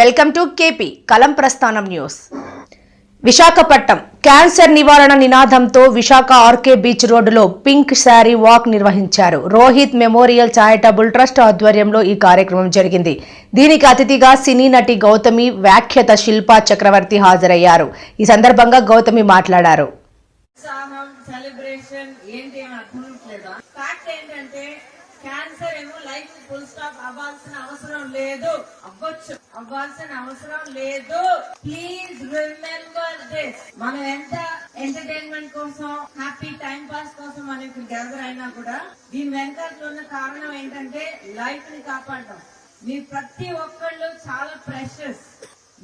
Welcome to KP కలం ప్రస్థానం news. Visakhapatnam cancer నివారణ నినాదంతో విశాఖ ఆర్కే బీచ్ రోడ్డులో పింక్ శారీ వాక్ నిర్వహించారు. రోహిత్ మెమోరియల్ చారిటబుల్ ట్రస్ట్ ఆధ్వర్యంలో ఈ కార్యక్రమం జరిగింది. దీనికి అతిథిగా సినీ నటి గౌతమి వ్యాఖ్యత శిల్పా చక్రవర్తి హాజరయ్యారు. ఈ సందర్భంగా గౌతమి మాట్లాడారు. ఏంటి అని అర్థం లేదా ఫ్యాక్ట్ ఏంటంటే క్యాన్సర్ ఏమో లైఫ్ ఫుల్ స్టాప్ అవ్వాల్సిన అవసరం లేదు. అవ్వచ్చు. అవ్వాల్సిన అవసరం లేదు. ప్లీజ్ రిమెంబర్ దిస్ మనం ఎంత ఎంటర్టైన్మెంట్ కోసం హ్యాపీ టైం పాస్ కోసం మనం ఇక్కడ గ్యాదర్ అయినా కూడా దీని వెనకాల ఉన్న కారణం ఏంటంటే లైఫ్ని కాపాడటం మీ ప్రతి ఒక్కళ్ళు చాలా ప్రెషస్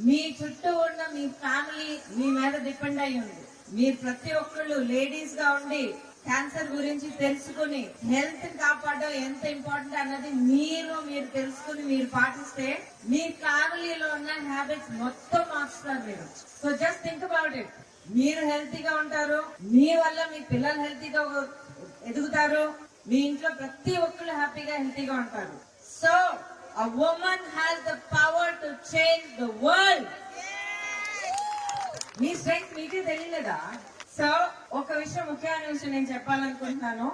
మీ చుట్టూ ఉన్న మీ ఫ్యామిలీ మీ మీద డిపెండ్ అయి ఉంది మీరు ప్రతి ఒక్కళ్ళు లేడీస్గా ఉండి క్యాన్సర్ గురించి తెలుసుకుని హెల్త్ కాపాడడం ఎంత ఇంపార్టెంట్ అన్నది మీరు మీరు తెలుసుకుని మీరు పాటిస్తే మీ ఫ్యామిలీలో ఉన్న హ్యాబిట్స్ మొత్తం మార్చుతారు మీరు. So just think about it మీరు హెల్తీగా ఉంటారు మీ వల్ల మీ పిల్లలు హెల్తీగా ఎదుగుతారు మీ ఇంట్లో ప్రతి ఒక్కరు హ్యాపీగా హెల్తీగా ఉంటారు. So a woman has the power to change the world me strength మీకే తెలియలేదా? సో ఒక విషయం ముఖ్యమైన విషయం నేను చెప్పాలనుకుంటున్నాను.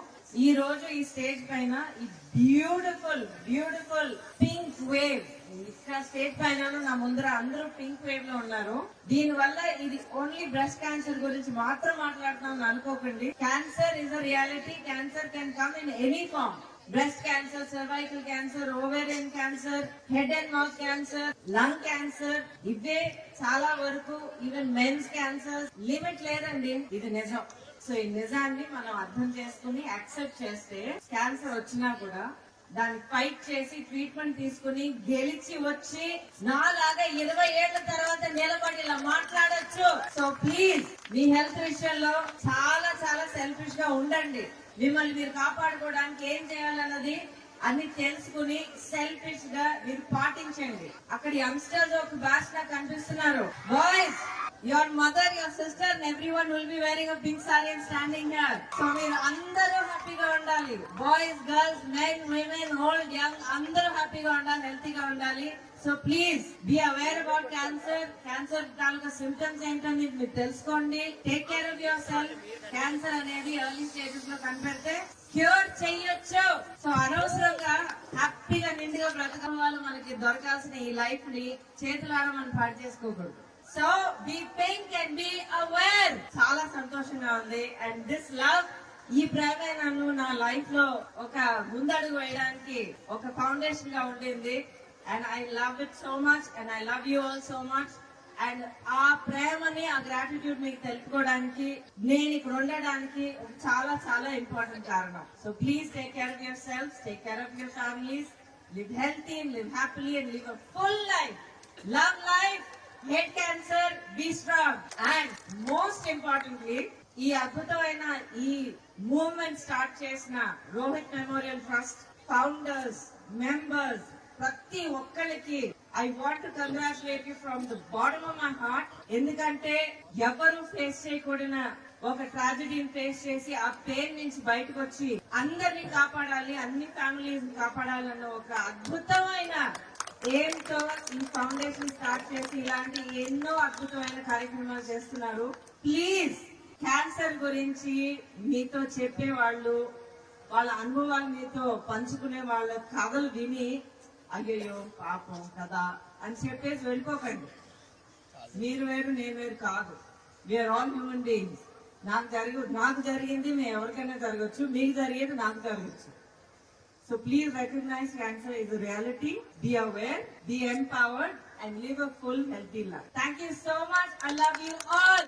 ఈ రోజు ఈ స్టేజ్ పైన ఈ బ్యూటిఫుల్ బ్యూటిఫుల్ పింక్ వేవ్. ఇక్కడ స్టేజ్ పైన నా ముందర అందరూ పింక్ వేవ్లో ఉన్నారు. దీని వల్ల ఇది ఓన్లీ బ్రెస్ట్ క్యాన్సర్ గురించి మాత్రం మాట్లాడుతున్నాం అనుకోకండి. Cancer is a reality cancer can come in any form breast cancer cervical cancer ovarian cancer head and mouth cancer lung cancer ఇవే చాలా వరకు ఈవెన్ మెన్స్ క్యాన్సర్ లిమిట్ లేదండి. ఇది నిజం. సో ఈ నిజాన్ని మనం అర్థం చేసుకుని యాక్సెప్ట్ చేస్తే క్యాన్సర్ వచ్చినా కూడా దాన్ని ఫైట్ చేసి ట్రీట్మెంట్ తీసుకుని గెలిచి వచ్చి నాలాగా ఇరవై ఏళ్ళ తర్వాత నిలబడి ఇలా మాట్లాడొచ్చు. సో ప్లీజ్ మీ హెల్త్ విషయంలో చాలా సెల్ఫిష్గా ఉండండి. మిమ్మల్ని మీరు కాపాడుకోవడానికి ఏం చేయాలన్నది అన్ని తెలుసుకుని సెల్ఫిష్గా మీరు పాటించండి. అక్కడ యంగ్స్టర్స్ ఒక బ్యాచ్ నాకు కనిపిస్తున్నారు. Boys your mother your sister everyone will be wearing a pink sari and standing here so మీరు అందరూ ఉండాలి. Boys girls men women old young అందరూ హ్యాపీగా ఉండాలి హెల్తీగా ఉండాలి. So please be aware about cancer cancer taluka symptoms ఏంటని మీరు తెలుసుకోండి. Take care of yourself cancer అనేది ఎర్లీ స్టేజెస్లో కనిపెడితే క్యూర్ చెయ్యొచ్చు. సో అనవసరంగా హ్యాపీగా నిండుగా బ్రతకడం వాళ్ళు మనకి దొరకాల్సిన ఈ లైఫ్ని చేతులారా మనం పాటు చేసుకోకూడదు. So be pink and be aware చాలా సంతోషంగా ఉంది. అండ్ దిస్ లవ్ ఈ ప్రేమే నన్ను నా లైఫ్లో ఒక ముందడుగు వేయడానికి ఒక ఫౌండేషన్గా ఉండింది. And I love it so much and I love you all so much and ఆ ప్రేమని ఆ గ్రాటిట్యూడ్ మీకు తెలుపుకోవడానికి నేను ఇక్కడ ఉండడానికి చాలా చాలా ఇంపార్టెంట్ కారణం. So please take care of yourself take care of your families live healthy live happily and live full life love life hate cancer be strong and most importantly ఈ అద్భుతమైన ఈ మూవ్మెంట్ స్టార్ట్ చేసిన Rohit memorial trust founders members ప్రతి ఒక్కరికి I want to congratulate you from the bottom of my heart ఎందుకంటే ఎవరు face చేయకూడన ఒక ట్రాజడీని face చేసి ఆ పెయిన్ నుంచి బయటకు వచ్చి అందరినీ కాపాడాలి అన్ని ఫ్యామిలీస్ కాపాడాలన్న ఒక అద్భుతమైన ఏంటో ఈ ఫౌండేషన్ స్టార్ట్ చేసి ఇలాంటి ఎన్నో అద్భుతమైన కార్యక్రమాలు చేస్తున్నారు. ప్లీజ్ క్యాన్సర్ గురించి మీతో చెప్పే వాళ్ళు వాళ్ళ అనుభవాలు మీతో పంచుకునే వాళ్ళ కథలు విని అయ్యయ్యో పాపం కదా అని చెప్పేసి వెళ్ళిపోకండి. మీరు వేరు నేను వేరు కాదు. వీఆర్ ఆల్ హ్యూమన్ బీయింగ్స్ నాకు జరిగి నాకు జరిగింది మేము ఎవరికైనా జరగచ్చు. మీకు జరిగేది నాకు జరగచ్చు. So please recognise cancer is reality be aware be empowered and live a full healthy life thank you so much I love you all.